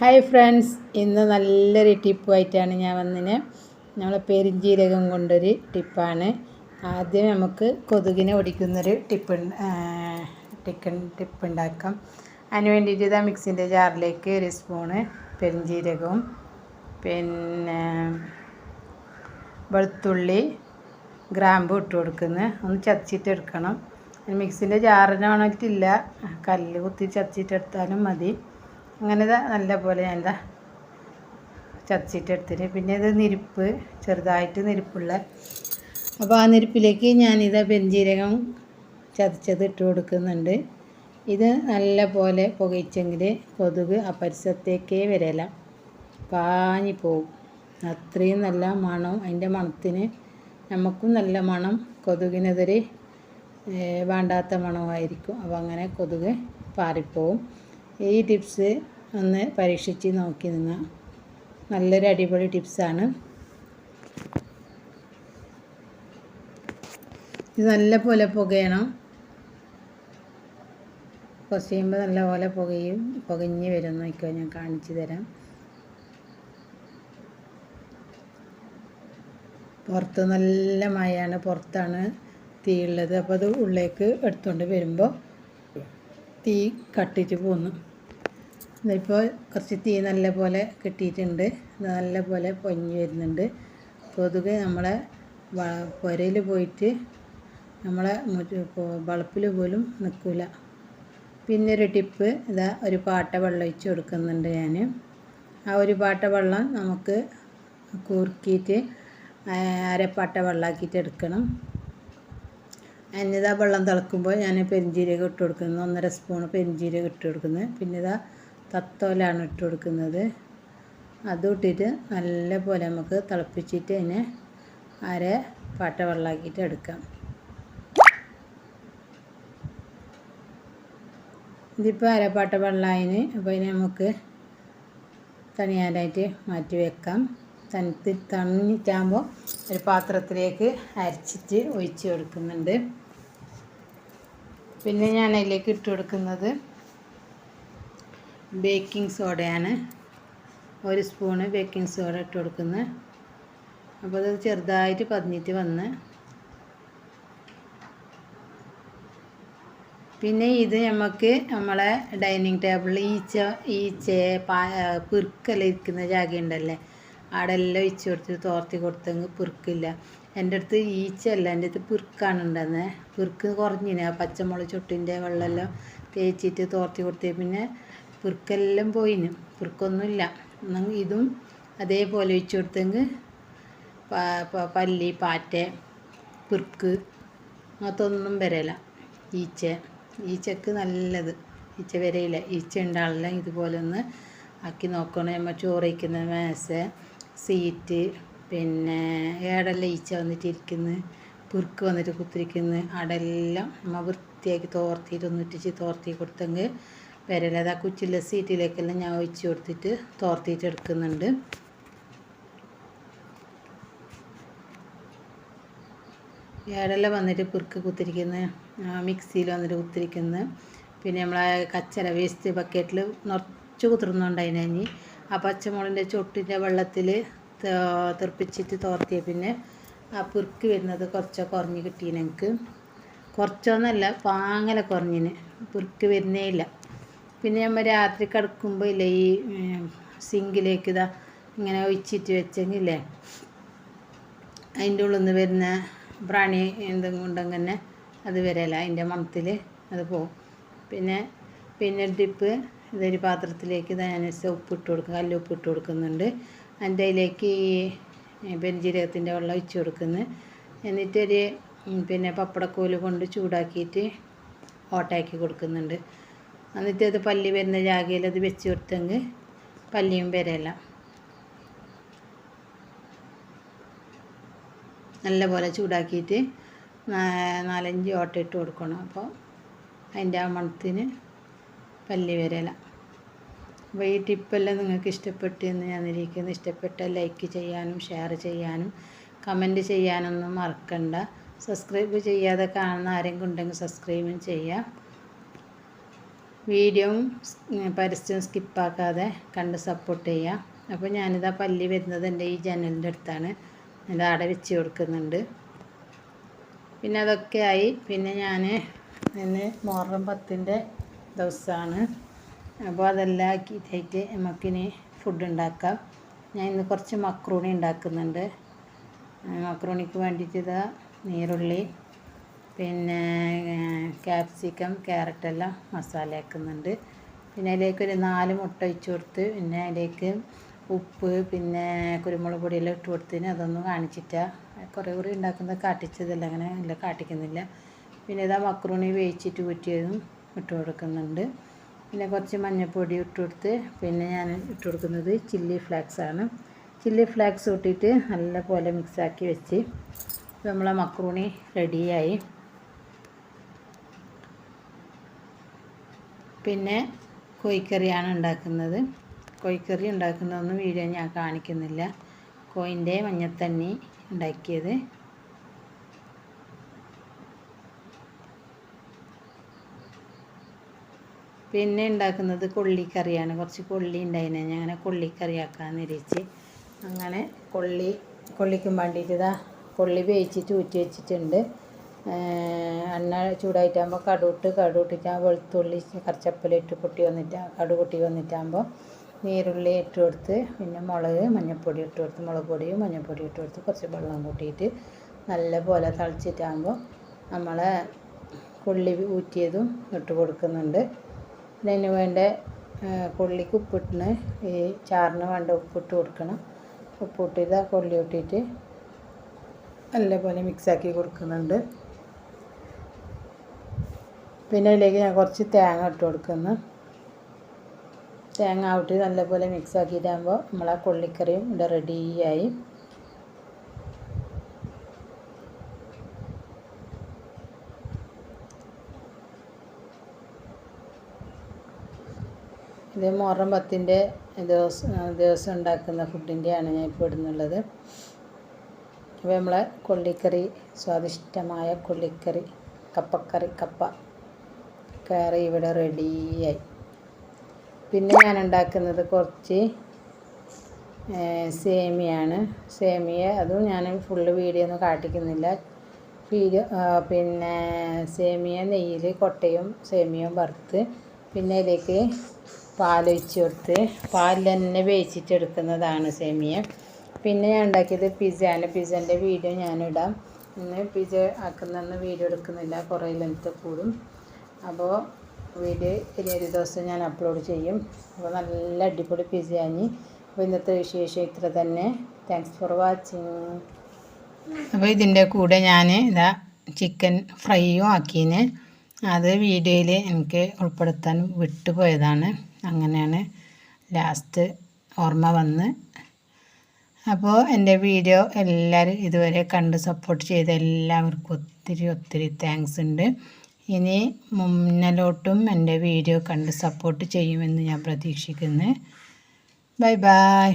Hi friends ഇന്ന് നല്ലൊരു ടിപ്പുമായിട്ടാണ് ഞാൻ വന്നിന്. നമ്മളെ പെരിഞ്ജീരകം കൊണ്ടൊരു ടിപ്പാണ് ആദ്യം നമുക്ക് കൊതുകിനെ ഓടിക്കുന്നൊരു ടിപ്പ് ടിക്കൺ ടിപ്പ് ഉണ്ടാക്കാം. അതിന് വേണ്ടിയിട്ട് ഇതാ മിക്സിന്റെ ജാറിലേക്ക് ഒരു സ്പൂണ് പെരിഞ്ജീരകവും പിന്നെ വെളുത്തുള്ളി ഗ്രാമ്പ് ഇട്ട് കൊടുക്കുന്നത് ഒന്ന് ചതച്ചിട്ട് എടുക്കണം. മിക്സിന്റെ ജാറിനാണിട്ടില്ല കല്ല് കുത്തി ചതച്ചിട്ടെടുത്താലും മതി. അങ്ങനെ ഇതാ നല്ല പോലെ ഞാൻ എന്താ ചതച്ചിട്ടെടുത്തിട്ട് പിന്നെ ഇത് നിരിപ്പ് ചെറുതായിട്ട് നിരിപ്പുള്ള. അപ്പോൾ ആ നിരിപ്പിലേക്ക് ഞാനിത് പെരുംജീരകം ചതച്ചത് ഇട്ട് കൊടുക്കുന്നുണ്ട്. ഇത് നല്ല പോലെ പുകയിച്ചെങ്കിൽ കൊതുക് ആ പരിസരത്തേക്കേ വരില്ല പാഞ്ഞി പോകും അത്രയും നല്ല മണം അതിന്റെ മണത്തിന് നമുക്കും നല്ല മണം. കൊതുകിനെതിരെ വേണ്ടാത്ത മണമായിരിക്കും. അപ്പോൾ അങ്ങനെ കൊതുക് പാറിപ്പോവും. ഈ ടിപ്സ് ഒന്ന് പരീക്ഷിച്ച് നോക്കി നിങ്ങൾ നല്ലൊരു അടിപൊളി ടിപ്സാണ്. ഇത് നല്ല പോലെ പുകയണം. കുറച്ച് നല്ല പോലെ പുകയും പുകഞ്ഞ് വരും നോക്കിയോ ഞാൻ കാണിച്ചു തരാം. പുറത്ത് നല്ല മഴയാണ്. പുറത്താണ് തീ ഉള്ളത്. അപ്പോൾ അത് ഉള്ളിലേക്ക് എടുത്തുകൊണ്ട് വരുമ്പോൾ തീ കട്ടിച്ച് പോന്നു. ഇപ്പോൾ കുറച്ച് തീ നല്ല പോലെ കിട്ടിയിട്ടുണ്ട്. നല്ല പോലെ പൊങ്ങി വരുന്നുണ്ട്. കൊതുക് നമ്മളെ പുരയിൽ പോയിട്ട് നമ്മളെ വളപ്പിൽ പോലും നിൽക്കില്ല. പിന്നെ ഒരു ടിപ്പ് ഇതാ ഒരു പാട്ട വെള്ളം ഒഴിച്ച് കൊടുക്കുന്നുണ്ട് ഞാൻ. ആ ഒരു പാട്ട വെള്ളം നമുക്ക് കൂർക്കിയിട്ട് അരപ്പാട്ട വെള്ളമാക്കിയിട്ട് എടുക്കണം. എന്നിതാ വെള്ളം തിളക്കുമ്പോൾ ഞാൻ പെരിഞ്ചീരകം ഇട്ട് കൊടുക്കുന്നത് ഒന്നര സ്പൂൺ പെരിഞ്ചീരകം ഇട്ട് കൊടുക്കുന്നത്. പിന്നെ ഇതാ തത്തോലാണ് ഇട്ട് കൊടുക്കുന്നത്. അതും ഇട്ടിട്ട് നല്ല പോലെ നമുക്ക് തിളപ്പിച്ചിട്ട് അതിനെ അര പാട്ട വെള്ളമാക്കിയിട്ട് എടുക്കാം. ഇതിപ്പോൾ അരപ്പാട്ട വെള്ളമായിന് അപ്പോൾ ഇതിനെ നമുക്ക് തണിയാനായിട്ട് മാറ്റി വെക്കാം. തണുത്ത് തണിഞ്ഞിട്ടാകുമ്പോൾ ഒരു പാത്രത്തിലേക്ക് അരച്ചിട്ട് ഒഴിച്ച് കൊടുക്കുന്നുണ്ട്. പിന്നെ ഞാൻ അതിലേക്ക് ഇട്ട് കൊടുക്കുന്നത് ബേക്കിംഗ് സോഡയാണ്. ഒരു സ്പൂണ് ബേക്കിംഗ് സോഡ ഇട്ട് കൊടുക്കുന്നത്. അപ്പോൾ അത് ചെറുതായിട്ട് പതിഞ്ഞിട്ട് വന്ന്. പിന്നെ ഇത് നമുക്ക് നമ്മളെ ഡൈനിങ് ടേബിളിൽ ഈച്ച ഈച്ച പാ പിറുക്കെല്ലാം ജാഗ ഉണ്ടല്ലേ? അവിടെ എല്ലാം കൊടുത്ത് തോർത്തി കൊടുത്തെങ്കിൽ പിറുക്കില്ല. എന്റെ അടുത്ത് ഈച്ച അല്ല എന്റെ അടുത്ത് പിറുക്കാണ് ഉണ്ടെന്ന്. പിറുക്ക് കുറഞ്ഞിന് ആ പച്ചമുളക് ചുട്ടിന്റെ വെള്ളമെല്ലാം തേച്ചിട്ട് തോർത്തി കൊടുത്തേ. പിന്നെ പിറുക്കെല്ലാം പോയിന്. പുറുക്കൊന്നുമില്ല. ഇതും അതേപോലെ വെച്ച് കൊടുത്തെങ്കിൽ പല്ലി പാറ്റ പുർക്ക് അങ്ങനത്തൊന്നും വരല. ഈച്ച. ഈച്ചക്ക് നല്ലത്. ഈച്ച വരയില്ല ഈച്ച ഉണ്ടാവില്ല ഇതുപോലെ ഒന്ന് ആക്കി നോക്കണം. നമ്മൾ ചോറ് വയ്ക്കുന്ന മേശ സീറ്റ് പിന്നെ ഏടെല്ലാം ഈച്ച വന്നിട്ട് ഇരിക്കുന്നത് പുർക്ക് വന്നിട്ട് കുത്തിരിക്കുന്നു അടെല്ലാം നമ്മൾ വൃത്തിയാക്കി തോർത്തിയിട്ട് തോർത്തി കൊടുത്തെങ്കിൽ വരല. അത് ആ കുച്ചിലെ സീറ്റിലേക്കെല്ലാം ഞാൻ ഒഴിച്ച് കൊടുത്തിട്ട് തോർത്തിയിട്ട് എടുക്കുന്നുണ്ട്. ഏടെല്ലാം വന്നിട്ട് പുറുക്ക് കുത്തിരിക്കുന്ന? മിക്സിയിൽ വന്നിട്ട് കുത്തിരിക്കുന്നത് പിന്നെ നമ്മളെ കച്ചര വേസ്റ്റ് ബക്കറ്റിൽ നിറച്ച് കുതിർന്നുണ്ടായിനി ആ പച്ചമുളകിന്റെ ചൊട്ടിന്റെ വെള്ളത്തിൽ തെറിപ്പിച്ചിട്ട് തോർത്തിയ പിന്നെ ആ പുറുക്ക് വരുന്നത് കുറച്ച് കുറഞ്ഞ് കിട്ടീന് എനിക്ക്. കുറച്ചൊന്നല്ല പാങ്ങല കുറഞ്ഞിന്. പുറുക്ക് വരുന്നേ ഇല്ല. പിന്നെ നമ്മൾ രാത്രി കിടക്കുമ്പോൾ ഇല്ലേ ഈ സിങ്കിലേക്ക് ഇതാ ഇങ്ങനെ ഒഴിച്ചിട്ട് വെച്ചെങ്കിലേ അതിന്റെ ഉള്ളിൽ നിന്ന് വരുന്ന പ്രാണി എന്തെങ്കിലും ഉണ്ടെങ്കിൽ അത് വരല്ല അതിന്റെ മണത്തിൽ അത് പോകും പിന്നെ പിന്നെ ഡിപ്പ് ഇതൊരു പാത്രത്തിലേക്ക് ഇതനുസരിച്ച് ഉപ്പ് ഇട്ട് കൊടുക്കും കല്ലുപ്പ് ഇട്ട് കൊടുക്കുന്നുണ്ട്. അതിന്റെ അതിലേക്ക് ഈ പെരുംജീരകത്തിന്റെ വെള്ളം ഒഴിച്ച് കൊടുക്കുന്നു. എന്നിട്ടൊരു പിന്നെ പപ്പടക്കോൽ കൊണ്ട് ചൂടാക്കിയിട്ട് ഓട്ടാക്കി കൊടുക്കുന്നുണ്ട്. എന്നിട്ട് അത് പല്ലി വരുന്ന ജാഗയിൽ അത് വെച്ച് കൊടുത്തെങ്കിൽ പല്ലിയും വരല്ല നല്ല പോലെ ചൂടാക്കിയിട്ട് നാലഞ്ച് ഓട്ട ഇട്ട് കൊടുക്കണം. അപ്പോൾ അതിന്റെ ആ മണത്തിന് പല്ലി വരല. അപ്പോൾ ഈ ടിപ്പെല്ലാം നിങ്ങൾക്ക് ഇഷ്ടപ്പെട്ടു എന്ന് ഞാൻ ഇരിക്കുന്നു ഇഷ്ടപ്പെട്ട ലൈക്ക് ചെയ്യാനും ഷെയർ ചെയ്യാനും കമന്റ് ചെയ്യാനൊന്നും മറക്കണ്ട. സബ്സ്ക്രൈബ് ചെയ്യാതെ കാണുന്ന ആരെങ്കിലും ഉണ്ടെങ്കിൽ സബ്സ്ക്രൈബും ചെയ്യാം. വീഡിയോയും പരസ്യവും സ്കിപ്പാക്കാതെ കണ്ട് സപ്പോർട്ട് ചെയ്യുക അപ്പോൾ ഞാനിതാ പല്ലി വരുന്നത് എന്റെ ഈ ജനലിന്റെ അടുത്താണ്. ഇത് അട വെച്ച് കൊടുക്കുന്നുണ്ട്. പിന്നെ അതൊക്കെ ആയി. പിന്നെ ഞാൻ ഇന്ന് മുഹറം പത്തിന്റെ ദിവസമാണ് അപ്പോൾ അതെല്ലാം ആക്കിയിട്ടായിട്ട് നമുക്കിനി ഫുഡ് ഉണ്ടാക്കാം. ഞാൻ ഇന്ന് കുറച്ച് മക്രൂണി ഉണ്ടാക്കുന്നുണ്ട്. മക്രൂണിക്ക് വേണ്ടിയിട്ട് ഇതാ നീരുള്ളി പിന്നെ ക്യാപ്സിക്കം ക്യാരറ്റെല്ലാം മസാല ആക്കുന്നുണ്ട്. പിന്നെ അതിലേക്ക് ഒരു നാല് മുട്ട ഒഴിച്ച് കൊടുത്ത് പിന്നെ അതിലേക്ക് ഉപ്പ് പിന്നെ കുരുമുളക് പൊടിയെല്ലാം ഇട്ട് കൊടുത്തതിന് അതൊന്നും കാണിച്ചിട്ടാ. കുറേ കൂടി ഉണ്ടാക്കുന്നത് കാട്ടിച്ചതല്ല അങ്ങനെ ഇല്ല കാട്ടിക്കുന്നില്ല. പിന്നെ ഇതാ മക്രൂണി വേവിച്ചിട്ട് കുറ്റിയതും ഇട്ട് കൊടുക്കുന്നുണ്ട്. പിന്നെ കുറച്ച് മഞ്ഞൾപ്പൊടി ഇട്ട് കൊടുത്ത് പിന്നെ ഞാൻ ഇട്ട് കൊടുക്കുന്നത് ചില്ലി ഫ്ലേക്സ് ആണ്. ചില്ലി ഫ്ലേക്സ് ഇട്ടിട്ട് നല്ലപോലെ മിക്സാക്കി വെച്ച് നമ്മളെ മക്രൂണി റെഡിയായി പിന്നെ കോഴിക്കറിയാണ് ഉണ്ടാക്കുന്നത്. കോഴിക്കറി ഉണ്ടാക്കുന്നതൊന്നും വീഡിയോ ഞാൻ കാണിക്കുന്നില്ല. കോയിന്റെ മഞ്ഞത്തണ്ണി ഉണ്ടാക്കിയത്. പിന്നെ ഉണ്ടാക്കുന്നത് കൊള്ളിക്കറിയാണ്. കുറച്ച് കൊള്ളി ഉണ്ടായിരുന്നു. ഞാൻ അങ്ങനെ കൊള്ളിക്കറി ആക്കാമെന്ന് വിരിച്ച് അങ്ങനെ കൊള്ളി കൊള്ളിക്കും വേണ്ടിയിട്ട് ഇതാ കൊള്ളി വേവിച്ചിട്ട് ഊറ്റി വെച്ചിട്ടുണ്ട്. എണ്ണ ചൂടായിട്ടാകുമ്പോൾ കടുവിട്ട് കടുവിട്ടിട്ട് വെളുത്തുള്ളി കറച്ചപ്പലിട്ട് പൊട്ടി വന്നിട്ട് കടു പൊട്ടി വന്നിട്ടാകുമ്പോൾ നീരുള്ളി ഇട്ട് കൊടുത്ത് പിന്നെ മുളക് മഞ്ഞൾപ്പൊടി ഇട്ട് കൊടുത്ത് മുളക് പൊടിയും മഞ്ഞൾപ്പൊടി ഇട്ട് കൊടുത്ത് കുറച്ച് വെള്ളം കൂട്ടിയിട്ട് നല്ലപോലെ തിളച്ചിട്ടാകുമ്പോൾ നമ്മളെ കൊള്ളി ഊറ്റിയതും ഇട്ട് കൊടുക്കുന്നുണ്ട്. പിന്നെ അതിന് വേണ്ട കൊള്ളിക്ക് ഉപ്പിട്ടിന് ഈ ചാറിന് വേണ്ട ഉപ്പിട്ട് കൊടുക്കണം. ഉപ്പിട്ടിട്ട് കൊള്ളി ഊട്ടിയിട്ട് നല്ലപോലെ മിക്സാക്കി കൊടുക്കുന്നുണ്ട്. പിന്നെ അതിലേക്ക് ഞാൻ കുറച്ച് തേങ്ങ ഇട്ട് കൊടുക്കുന്നു. തേങ്ങ ഔട്ടി നല്ലപോലെ മിക്സ് ആക്കിയിട്ടാകുമ്പോൾ നമ്മളെ കൊള്ളിക്കറിയും ഇവിടെ റെഡിയായി ഇത് മുഹറം പത്തിന്റെ ദിവസം ദിവസം ഉണ്ടാക്കുന്ന ഫുഡിന്റെയാണ് ഞാൻ ഇപ്പോൾ ഇടുന്നുള്ളത്. അപ്പോൾ നമ്മളെ കൊള്ളിക്കറി സ്വാദിഷ്ടമായ കൊള്ളിക്കറി കപ്പക്കറി കപ്പ. കറി ഇവിടെ റെഡിയായി പിന്നെ ഞാൻ ഉണ്ടാക്കുന്നത് കുറച്ച് സേമിയാണ്. സേമിയ അതും ഞാൻ ഫുള്ള് വീഡിയോ ഒന്നും കാട്ടിക്കുന്നില്ല. വീഡിയോ പിന്നെ സേമിയ നെയ്യിൽ കൊട്ടയും സേമിയയും വറുത്ത് പിന്നെ ഇതിലേക്ക് പാലൊഴിച്ച് കൊടുത്ത് പാലിൽ തന്നെ വേവിച്ചിട്ടെടുക്കുന്നതാണ് സേമിയ. പിന്നെ ഞാൻ ഉണ്ടാക്കിയത് പിസയാണ് പിസേന്റെ വീഡിയോ ഞാനിടാം. ഇന്ന് പിസ ആക്കുന്നതെന്ന് വീഡിയോ എടുക്കുന്നില്ല. കുറേ ലെങ്ത്ത് കൂടും. അപ്പോൾ വീഡിയോ ഇനി ഒരു ദിവസം ഞാൻ അപ്ലോഡ് ചെയ്യും. അപ്പോൾ നല്ല അടിപൊളി പിസ്സയാണ് അപ്പോൾ ഇന്നത്തെ വിശേഷം ഇത്ര തന്നെ. താങ്ക്സ് ഫോർ വാച്ചിങ് അപ്പോൾ ഇതിന്റെ കൂടെ ഞാൻ ഇതാ ചിക്കൻ ഫ്രൈയും ആക്കീന്. അത് വീഡിയോയിൽ എനിക്ക് ഉൾപ്പെടുത്താൻ വിട്ടുപോയതാണ്. അങ്ങനെയാണ് ലാസ്റ്റ് ഓർമ്മ വന്ന്. അപ്പോൾ എന്റെ വീഡിയോ എല്ലാവരും ഇതുവരെ കണ്ട് സപ്പോർട്ട് ചെയ്ത എല്ലാവർക്കും ഒത്തിരി ഒത്തിരി താങ്ക്സ് ഉണ്ട്. ഇനി മുന്നിലോട്ടും എന്റെ വീഡിയോ കണ്ട് സപ്പോർട്ട് ചെയ്യുമെന്ന് ഞാൻ പ്രതീക്ഷിക്കുന്നു. Bye bye